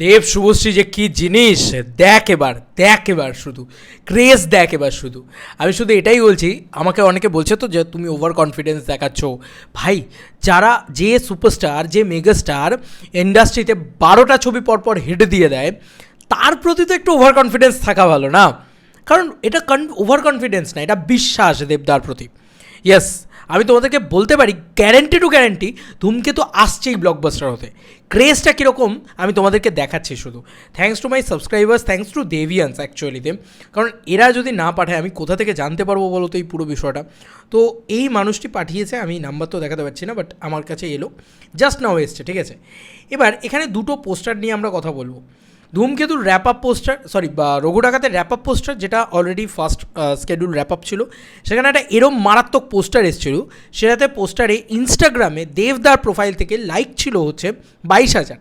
দেব শুভশ্রী যে কী জিনিস, দেখ এবার দেখ এবার শুধু ক্রেজ দেখ এবার শুধু। আমি শুধু এটাই বলছি, আমাকে অনেকে বলছে তো যে তুমি ওভার কনফিডেন্স দেখাচ্ছ। ভাই, যারা যে সুপারস্টার যে মেগাস্টার ইন্ডাস্ট্রিতে বারোটা ছবি পরপর হিট দিয়ে দেয়, তার প্রতি তো একটু ওভার কনফিডেন্স থাকা ভালো না। কারণ এটা কন ওভার কনফিডেন্স না, এটা বিশ্বাস দেবদার প্রতি। ইয়েস আমি তোমাদেরকে বলতে পারি গ্যারেন্টি টু গ্যারেন্টি ধূমকেতু আসছেই ব্লকবাস্টার হতে। ক্রেজটা কীরকম, আমি তোমাদেরকে দেখাচ্ছি শুধু। Thanks to my subscribers thanks to deviance অ্যাকচুয়ালিতে কারণ এরা যদি না পাঠায়, আমি কোথা থেকে জানতে পারব বলো তো এই পুরো বিষয়টা? তো এই মানুষটি পাঠিয়েছে, আমি নাম্বার তো দেখাতে পারছি না বাট আমার কাছে এলো। জাস্ট নাও এসছে, ঠিক আছে? এবার এখানে দুটো পোস্টার নিয়ে আমরা কথা বলব। ধূমকেতুর wrap up poster sorry Raghu ডাকাতের র্যাপ আপ পোস্টার যেটা already first schedule wrap up ছিল, সেখানে একটা এরম মারাত্মক পোস্টার এসেছিল, সেটাতে পোস্টারে ইনস্টাগ্রামে দেবদার প্রোফাইল থেকে লাইক ছিল হচ্ছে বাইশ হাজার।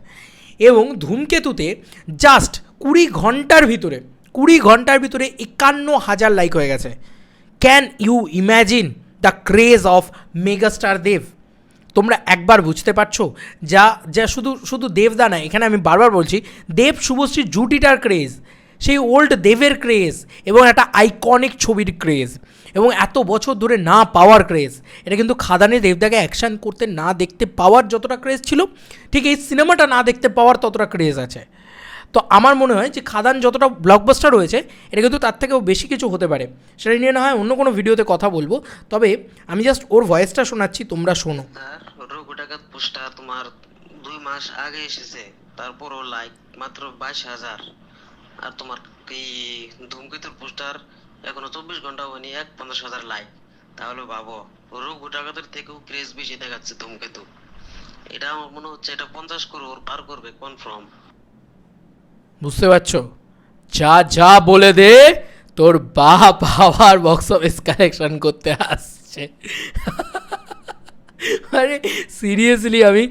এবং ধূমকেতুতে জাস্ট কুড়ি ঘণ্টার ভিতরে, কুড়ি ঘণ্টার ভিতরে একান্ন হাজার লাইক হয়ে গেছে। Can you imagine the craze of megastar Dev তোমরা একবার বুঝতে পারছ? যা যা শুধু শুধু দেবদা না, এখানে আমি বারবার বলছি, দেব শুভশ্রী জুটিটার ক্রেজ সেই ওল্ড দেবের ক্রেজ এবং একটা আইকনিক ছবির ক্রেজ এবং এত বছর ধরে না পাওয়ার ক্রেজ এটা কিন্তু খাদানে দেবদাকে অ্যাকশান করতে না দেখতে পাওয়ার যতটা ক্রেজ ছিল, ঠিক এই সিনেমাটা না দেখতে পাওয়ার ততটা ক্রেজ আছে। তো আমার মনে হয় যে খাদান যতটা ব্লকবাস্টার রয়েছে, এটা কিন্তু তার থেকেও বেশি কিছু হতে পারে। সেটা নিয়ে না হয় অন্য কোনো ভিডিওতে কথা বলব। তবে আমি জাস্ট ওর ভয়েসটা শোনাচ্ছি, তোমরা শোনো। তার রঘু ডাকাত পোস্টটা তোমার দুই মাস আগে এসেছে, তারপরও লাইক মাত্র বাইশ হাজার। আর তোমার এই ধূমকেতুর পোস্টার এখনও চব্বিশ ঘণ্টা হয়নি, এক পঞ্চাশ হাজার লাইক তাহলে ভাবো রঘু ডাকাতের থেকেও ক্রেজ বেশি দেখাচ্ছে ধূমকেতু। এটা আমার মনে হচ্ছে এটা পঞ্চাশ করোড় পার করবে কনফার্ম বুঝতে পারছ? যা যা বলে দে, তোর বাপ আবার বক্স অফিস কালেকশন করতে আসছে। আরে সিরিয়াসলি আমি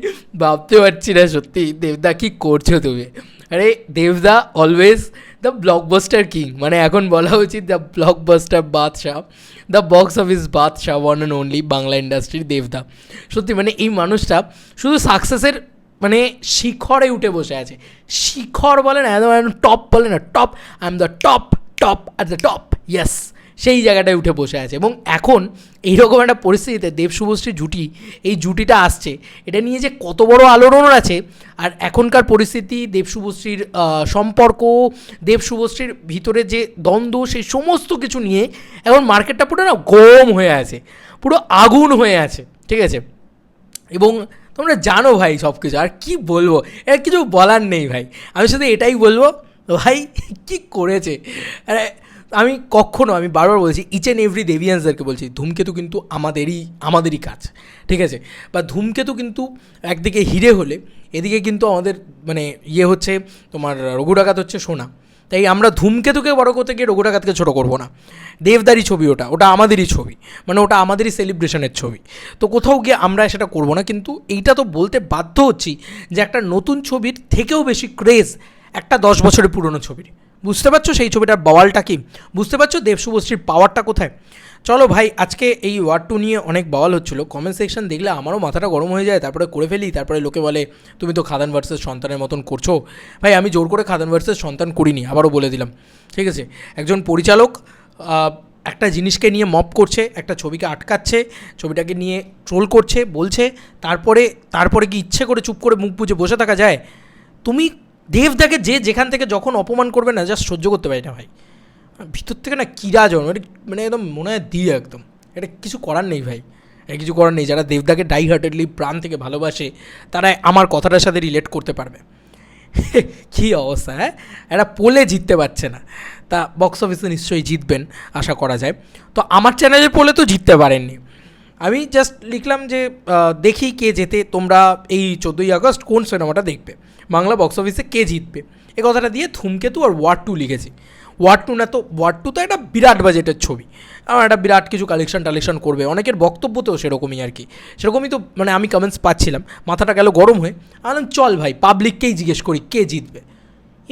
ভাবতে পারছি না সত্যি। দেবদা কী করছ তুমি? আরে, দেবদা অলওয়েজ দ্য ব্লকবাস্টার কিং মানে এখন বলা উচিত দ্য ব্লকবাস্টার বাদশাহ। দ্য বক্স অফিস বাদশাহ ওয়ান অ্যান্ড অনলি বাংলা ইন্ডাস্ট্রির দেবদা। সত্যি মানে এই মানুষটা শুধু সাকসেসের মানে শিখরে উঠে বসে আছে। শিখর বলে না, একদম টপ বলে না top I am the top top at the top yes সেই জায়গাটায় উঠে বসে আছে। এবং এখন এইরকম একটা পরিস্থিতিতে দেব শুভশ্রী জুটি, এই জুটিটা আসছে। এটা নিয়ে যে কত বড় আলোড়ন আছে, আর এখনকার পরিস্থিতি, দেব শুভশ্রীর সম্পর্ক, দেব শুভশ্রীর ভিতরে যে দ্বন্দ্ব, সেই সমস্ত কিছু নিয়ে এখন মার্কেটটা পুরো না গরম হয়ে আছে, পুরো আগুন হয়ে আছে, ঠিক আছে? এবং তোমরা জানো ভাই সব কিছু আর কি বলব? এর কিছু বলার নেই ভাই। আমি শুধু এটাই বলব, ভাই, কি করেছে? আমি কখনো, আমি বারবার বলছি ইচ অ্যান্ড এভরি দেভিয়ান্সদেরকে বলছি, ধূমকেতু কিন্তু আমাদেরই আমাদেরই কাজ, ঠিক আছে? বা ধূমকেতু কিন্তু একদিকে হিরে হলে, এদিকে কিন্তু আমাদের মানে ইয়ে হচ্ছে, তোমার রঘু ডাকাত হচ্ছে সোনা। তাই আমরা ধূমকেতুকে বড় করতে গিয়ে রঘুরাঘাতকে ছোটো করব না। দেবদারি ছবি ওটা ওটা আমাদেরই ছবি মানে ওটা আমাদেরই সেলিব্রেশনের ছবি। তো কোথাও গিয়ে আমরা সেটা করব না, কিন্তু এইটা তো বলতে বাধ্য হচ্ছি যে একটা নতুন ছবির থেকেও বেশি ক্রেজ একটা দশ বছরের পুরনো ছবির। বুঝতে পারছ সেই ছবিটার বাওয়ালটা কি? বুঝতে পারছ দেবশুভশ্রীর পাওয়ারটা কোথায়? চলো ভাই, আজকে এই ওয়ার্ড টু নিয়ে অনেক বাওয়াল হচ্ছিল। কমেন্ট সেকশন দেখলে আমারও মাথাটা গরম হয়ে যায়, তারপরে করে ফেলি, তারপরে লোকে বলে, তুমি তো খাদান ভার্সেস সন্তানের মতন করছ। ভাই, আমি জোর করে খাদান ভার্সেস সন্তান করিনি, আবারও বলে দিলাম। ঠিক আছে? একজন পরিচালক একটা জিনিসকে নিয়ে মপ করছে, একটা ছবিকে আটকাচ্ছে, ছবিটাকে নিয়ে ট্রোল করছে, বলছে, তারপরে তারপরে কি ইচ্ছে করে চুপ করে মুখ বুঝে বসে থাকা যায়? তুমি দেবদাকে যে যেখান থেকে যখন অপমান করবে না জাস্ট সহ্য করতে পারি না ভাই। ভিতর থেকে না কিরা জন এটা মানে একদম মনে হয় দিয়ে একদম। এটা কিছু করার নেই ভাই, এটা কিছু করার নেই। যারা দেবদাকে ডাই হার্টেডলি প্রাণ থেকে ভালোবাসে, তারা আমার কথাটার সাথে রিলেট করতে পারবে। কী অবস্থা হ্যাঁ? একটা পোলে জিততে পারছে না। তা বক্স অফিসে নিশ্চয়ই জিতবেন, আশা করা যায়। তো আমার চ্যানেলের পোলে তো জিততে পারেননি। আমি জাস্ট লিখলাম যে দেখি কে যেতে তোমরা এই চোদ্দোই আগস্ট কোন সিনেমাটা দেখবে। বাংলা বক্স অফিসে কে জিতবে। এ কথাটা দিয়ে থুমকেতু আর ওয়ার্ড টু লিখেছি। ওয়ার্ড টু না তো ওয়ার্ড টু তো একটা বিরাট বাজেটের ছবি। আমার একটা বিরাট কিছু কালেকশন টালেকশন করবে। অনেকের বক্তব্য তো সেরকমই আর কি। সেরকমই তো মানে আমি কমেন্টস পাচ্ছিলাম। মাথাটা গেল গরম হয়ে। আনলাম চল ভাই পাবলিককেই জিজ্ঞেস করি, কে জিতবে?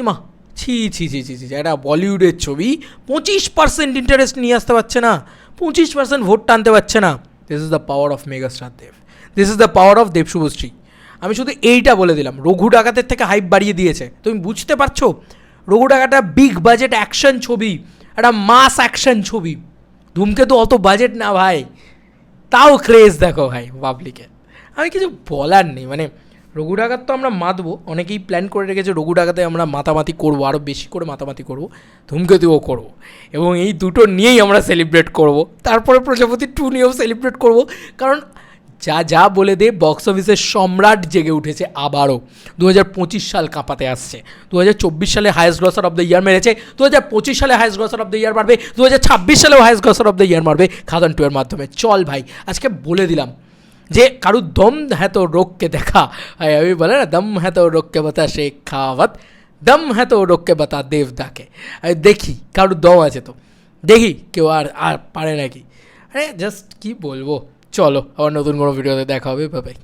ইমা, ছি ছি ছি ছি ছি একটা বলিউডের ছবি। পঁচিশ পার্সেন্ট ইন্টারেস্ট নিয়ে আসতে পারছে না। পঁচিশ পার্সেন্ট ভোট টানতে পারছে না। This is the power of megastar Dev this is the power of Dev Subhashree আমি শুধু এইটা বলে দিলাম। রঘু ডাকাতের থেকে হাইপ বাড়িয়ে দিয়েছে। তুমি বুঝতে পারছ? রঘু ডাকাটা বিগ বাজেট অ্যাকশন ছবি, একটা মাস অ্যাকশন ছবি। ধূমকেতু অত বাজেট না ভাই। তাও ক্রেজ দেখো ভাই পাবলিকে আমি কিছু বলার নেই মানে রঘু ডাকাত তো আমরা মাতবো। অনেকেই প্ল্যান করে রেখেছে রঘু ডাকাতে আমরা মাতামাতি করব আরও বেশি করে মাতামাতি করব। ধূমকেতুও করব। এবং এই দুটো নিয়েই আমরা সেলিব্রেট করব। তারপরে প্রজাপতি টু নিয়েও সেলিব্রেট করব। কারণ যা যা বলে দে বক্স অফিসের সম্রাট জেগে উঠেছে আবারও। দু হাজার পঁচিশ সাল কাঁপাতে আসছে। দু হাজার চব্বিশ সালে highest grosser of the year মেরেছে। দু হাজার পঁচিশ সালে highest grosser of the year মারবে দু হাজার ছাব্বিশ সালেও highest grosser of the year মারবে খাদান টু এর মাধ্যমে। চল ভাই, আজকে বলে দিলাম যে কারুর দম হ্যাঁ তো রোগকে দেখা। আমি বলে না, দম হ্যাঁ তো রোগকে বাতা শেখ খাওয়াত দম হ্যাঁ তো রোগকে বাতা দেবদাকে আমি দেখি কারুর দম আছে তো। দেখি কেউ আর আর পারে নাকি। আরে জাস্ট কি বলব? চলো আবার নতুন কোনো ভিডিওতে দেখা হবে বাই